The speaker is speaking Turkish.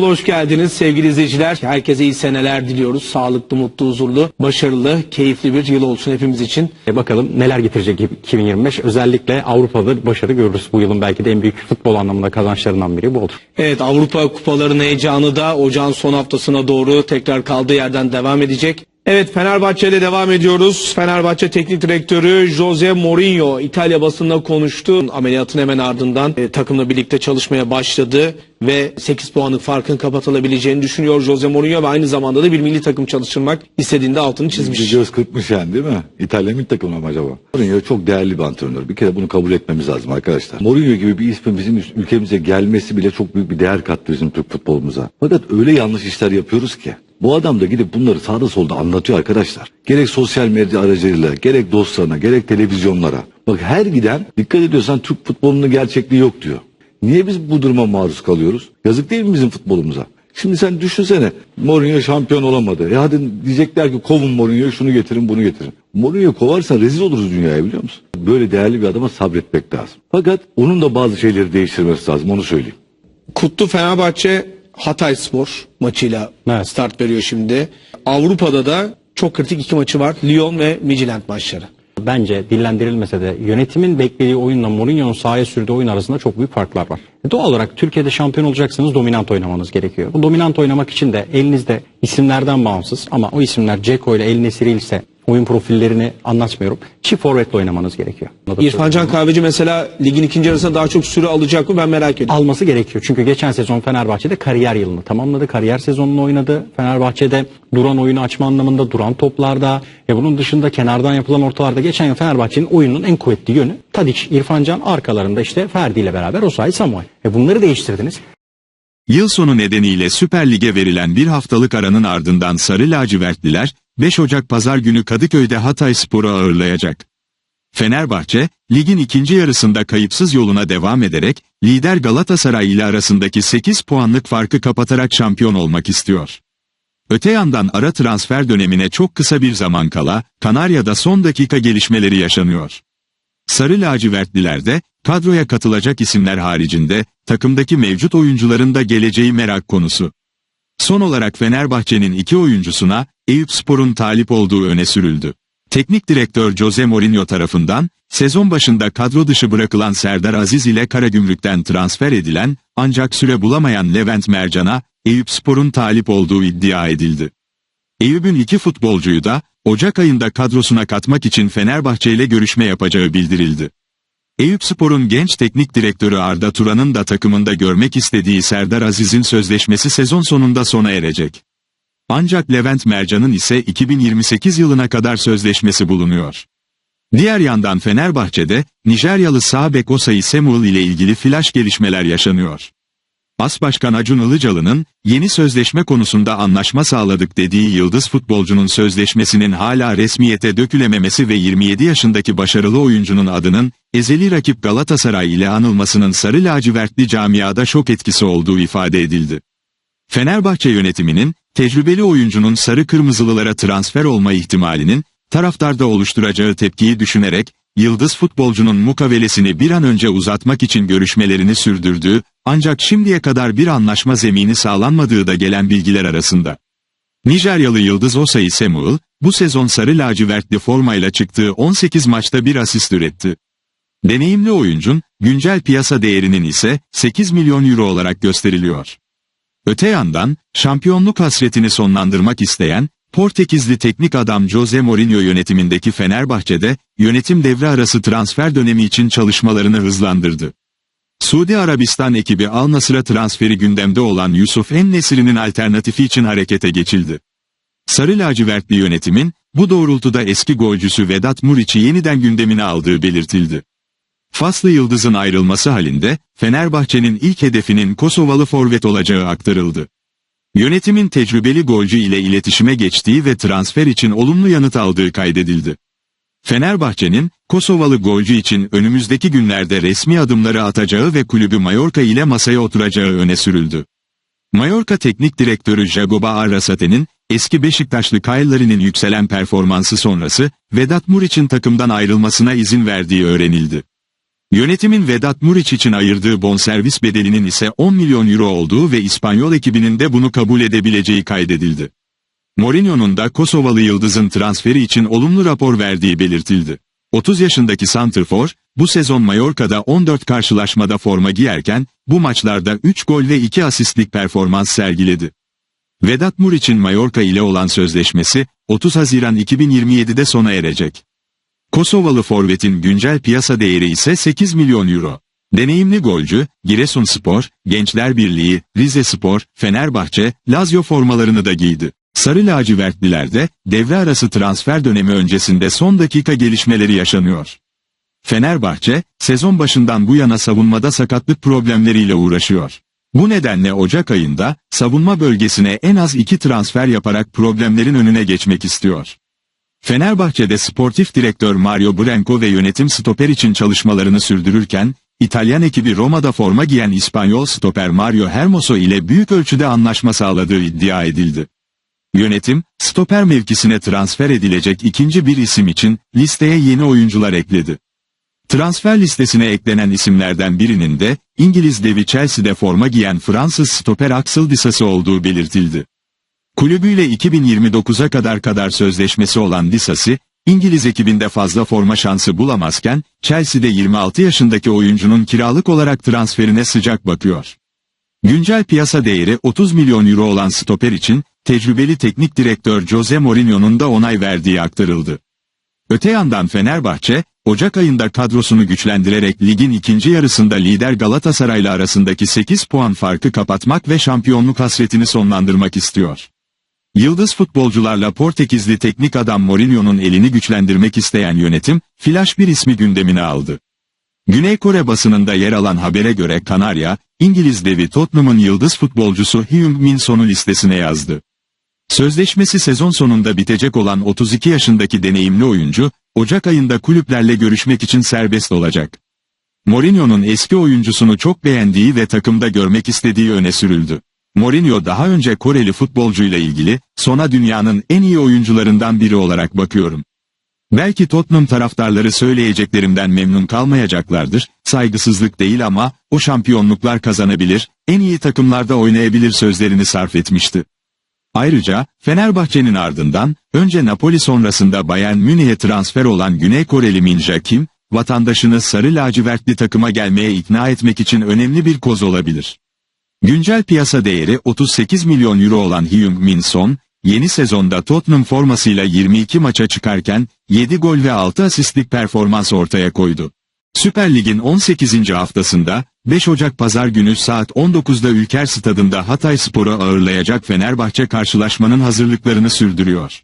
Hoş geldiniz sevgili izleyiciler. Herkese iyi seneler diliyoruz. Sağlıklı, mutlu, huzurlu, başarılı, keyifli bir yıl olsun hepimiz için. E bakalım neler getirecek 2025. Özellikle Avrupa'da başarı görürüz. Bu yılın belki de en büyük futbol anlamında kazançlarından biri bu olur. Evet Avrupa kupalarının heyecanı da ocağın son haftasına doğru tekrar kaldığı yerden devam edecek. Evet Fenerbahçe ile devam ediyoruz. Fenerbahçe Teknik Direktörü Jose Mourinho İtalya basınına konuştu. Ameliyatın hemen ardından e, takımla birlikte çalışmaya başladı ve 8 puanlık farkın kapatılabileceğini düşünüyor Jose Mourinho ve aynı zamanda da bir milli takım çalıştırmak istediğinde altını çizmiş. Göz kırpmış yani değil mi? İtalya milli takımı mı acaba? Mourinho çok değerli bir antrenör. Bir kere bunu kabul etmemiz lazım arkadaşlar. Mourinho gibi bir ismin bizim ülkemize gelmesi bile çok büyük bir değer kattı bizim Türk futbolumuza. Fakat öyle yanlış işler yapıyoruz ki. Bu adam da gidip bunları sağda solda anlatıyor arkadaşlar. Gerek sosyal medya aracılığıyla, gerek dostlarına, gerek televizyonlara. Bak her giden dikkat ediyorsan Türk futbolunun gerçekliği yok diyor. Niye biz bu duruma maruz kalıyoruz? Yazık değil mi bizim futbolumuza? Şimdi sen düşünsene Mourinho şampiyon olamadı. Ya hadi diyecekler ki kovun Mourinho'yu şunu getirin bunu getirin. Mourinho kovarsan rezil oluruz dünyaya biliyor musun? Böyle değerli bir adama sabretmek lazım. Fakat onun da bazı şeyleri değiştirmesi lazım onu söyleyeyim. Kutlu Fenerbahçe Hatay Spor maçıyla Evet. start veriyor şimdi. Avrupa'da da çok kritik iki maçı var. Lyon ve Midtjylland maçları. Bence dillendirilmese de yönetimin beklediği oyunla Mourinho'nun sahaya sürdüğü oyun arasında çok büyük farklar var. E Doğal olarak Türkiye'de şampiyon olacaksınız dominant oynamanız gerekiyor. Bu dominant oynamak için de elinizde isimlerden bağımsız ama o isimler Ceko ile El Nesiri ise oyun profillerini anlatmıyorum. Çift forvetle oynamanız gerekiyor. İrfan Can Kahveci mesela ligin ikinci yarısında daha çok süre alacak mı ben merak ediyorum. alması gerekiyor. Çünkü geçen sezon Fenerbahçe'de kariyer yılını tamamladı. Kariyer sezonunu oynadı. Fenerbahçe'de duran oyunu açma anlamında duran toplarda ve bunun dışında kenardan yapılan ortalarda geçen yıl Fenerbahçe'nin oyununun en kuvvetli yönü Tadiç, İrfan Can arkalarında işte Ferdi ile beraber Osayi Samuel. E bunları değiştirdiniz. Yıl sonu nedeniyle Süper Lig'e verilen bir haftalık aranın ardından Sarı Lacivertliler, 5 Ocak Pazar günü Kadıköy'de Hatay Spor'u ağırlayacak. Fenerbahçe, ligin ikinci yarısında kayıpsız yoluna devam ederek, lider Galatasaray ile arasındaki 8 puanlık farkı kapatarak şampiyon olmak istiyor. Öte yandan ara transfer dönemine çok kısa bir zaman kala, Kanarya'da son dakika gelişmeleri yaşanıyor. Sarı lacivertlilerde, kadroya katılacak isimler haricinde, takımdaki mevcut oyuncuların da geleceği merak konusu. Son olarak Fenerbahçe'nin iki oyuncusuna, Eyüpspor'un talip olduğu öne sürüldü. Teknik direktör Jose Mourinho tarafından, sezon başında kadro dışı bırakılan Serdar Aziz ile Karagümrük'ten transfer edilen, ancak süre bulamayan Levent Mercan'a, Eyüpspor'un talip olduğu iddia edildi. Eyüp'ün iki futbolcuyu da, Ocak ayında kadrosuna katmak için Fenerbahçe ile görüşme yapacağı bildirildi. Eyüpspor'un genç teknik direktörü Arda Turan'ın da takımında görmek istediği Serdar Aziz'in sözleşmesi sezon sonunda sona erecek. Ancak Levent Mercan'ın ise 2028 yılına kadar sözleşmesi bulunuyor. Diğer yandan Fenerbahçe'de, Nijeryalı sağ bek Osayi Samuel ile ilgili flash gelişmeler yaşanıyor. As Başkan Acun Ilıcalı'nın, yeni sözleşme konusunda anlaşma sağladık dediği yıldız futbolcunun sözleşmesinin hala resmiyete dökülememesi ve 27 yaşındaki başarılı oyuncunun adının, ezeli rakip Galatasaray ile anılmasının sarı lacivertli camiada şok etkisi olduğu ifade edildi. Fenerbahçe yönetiminin, tecrübeli oyuncunun sarı kırmızılılara transfer olma ihtimalinin, taraftarda oluşturacağı tepkiyi düşünerek, yıldız futbolcunun mukavelesini bir an önce uzatmak için görüşmelerini sürdürdüğü, ancak şimdiye kadar bir anlaşma zemini sağlanmadığı da gelen bilgiler arasında. Nijeryalı yıldız Osayi Samuel, bu sezon sarı lacivertli formayla çıktığı 18 maçta bir asist üretti. Deneyimli oyuncun, güncel piyasa değerinin ise 8 milyon euro olarak gösteriliyor. Öte yandan, şampiyonluk hasretini sonlandırmak isteyen, Portekizli teknik adam Jose Mourinho yönetimindeki Fenerbahçe'de, yönetim devre arası transfer dönemi için çalışmalarını hızlandırdı. Suudi Arabistan ekibi Al Nasır'a transferi gündemde olan Yusuf En-Nesiri'nin alternatifi için harekete geçildi. Sarı lacivertli yönetimin, bu doğrultuda eski golcüsü Vedat Muriç'i yeniden gündemine aldığı belirtildi. Faslı Yıldız'ın ayrılması halinde, Fenerbahçe'nin ilk hedefinin Kosovalı forvet olacağı aktarıldı. Yönetimin tecrübeli golcü ile iletişime geçtiği ve transfer için olumlu yanıt aldığı kaydedildi. Fenerbahçe'nin, Kosovalı golcü için önümüzdeki günlerde resmi adımları atacağı ve kulübü Mallorca ile masaya oturacağı öne sürüldü. Mallorca Teknik Direktörü Jagoba Arrasate'nin, eski Beşiktaşlı Kyle yükselen performansı sonrası, Vedat Muriç'in takımdan ayrılmasına izin verdiği öğrenildi. Yönetimin Vedat Muriç için ayırdığı bonservis bedelinin ise 10 milyon euro olduğu ve İspanyol ekibinin de bunu kabul edebileceği kaydedildi. Mourinho'nun da Kosovalı Yıldız'ın transferi için olumlu rapor verdiği belirtildi. 30 yaşındaki Santrfor, bu sezon Mallorca'da 14 karşılaşmada forma giyerken, bu maçlarda 3 gol ve 2 asistlik performans sergiledi. Vedat Muriç'in Mallorca ile olan sözleşmesi, 30 Haziran 2027'de sona erecek. Kosovalı forvetin güncel piyasa değeri ise 8 milyon euro. Deneyimli golcü, Giresunspor, Gençler Birliği, Rizespor, Fenerbahçe, Lazio formalarını da giydi. Sarı lacivertlilerde, devre arası transfer dönemi öncesinde son dakika gelişmeleri yaşanıyor. Fenerbahçe, sezon başından bu yana savunmada sakatlık problemleriyle uğraşıyor. Bu nedenle Ocak ayında, savunma bölgesine en az iki transfer yaparak problemlerin önüne geçmek istiyor. Fenerbahçe'de sportif direktör Mario Branco ve yönetim stoper için çalışmalarını sürdürürken, İtalyan ekibi Roma'da forma giyen İspanyol stoper Mario Hermoso ile büyük ölçüde anlaşma sağladığı iddia edildi. Yönetim, stoper mevkisine transfer edilecek ikinci bir isim için listeye yeni oyuncular ekledi. Transfer listesine eklenen isimlerden birinin de İngiliz devi Chelsea'de forma giyen Fransız stoper Axel Disasi olduğu belirtildi. Kulübüyle 2029'a kadar kadar sözleşmesi olan Disasi, İngiliz ekibinde fazla forma şansı bulamazken, Chelsea'de 26 yaşındaki oyuncunun kiralık olarak transferine sıcak bakıyor. Güncel piyasa değeri 30 milyon euro olan stoper için, tecrübeli teknik direktör Jose Mourinho'nun da onay verdiği aktarıldı. Öte yandan Fenerbahçe, Ocak ayında kadrosunu güçlendirerek ligin ikinci yarısında lider Galatasaray'la arasındaki 8 puan farkı kapatmak ve şampiyonluk hasretini sonlandırmak istiyor. Yıldız futbolcularla Portekizli teknik adam Mourinho'nun elini güçlendirmek isteyen yönetim, flash bir ismi gündemine aldı. Güney Kore basınında yer alan habere göre Kanarya, İngiliz devi Tottenham'ın yıldız futbolcusu Heung Min Son'u listesine yazdı. Sözleşmesi sezon sonunda bitecek olan 32 yaşındaki deneyimli oyuncu, Ocak ayında kulüplerle görüşmek için serbest olacak. Mourinho'nun eski oyuncusunu çok beğendiği ve takımda görmek istediği öne sürüldü. Mourinho daha önce Koreli futbolcuyla ilgili, sona dünyanın en iyi oyuncularından biri olarak bakıyorum. Belki Tottenham taraftarları söyleyeceklerimden memnun kalmayacaklardır, saygısızlık değil ama, o şampiyonluklar kazanabilir, en iyi takımlarda oynayabilir sözlerini sarf etmişti. Ayrıca, Fenerbahçe'nin ardından, önce Napoli sonrasında Bayern Münih'e transfer olan Güney Koreli Min Jae Kim, vatandaşını sarı lacivertli takıma gelmeye ikna etmek için önemli bir koz olabilir. Güncel piyasa değeri 38 milyon euro olan Heung Min Son, yeni sezonda Tottenham formasıyla 22 maça çıkarken, 7 gol ve 6 asistlik performans ortaya koydu. Süper Lig'in 18. haftasında, 5 Ocak Pazar günü saat 19'da Ülker Stadında Hatay Spor'u ağırlayacak Fenerbahçe karşılaşmanın hazırlıklarını sürdürüyor.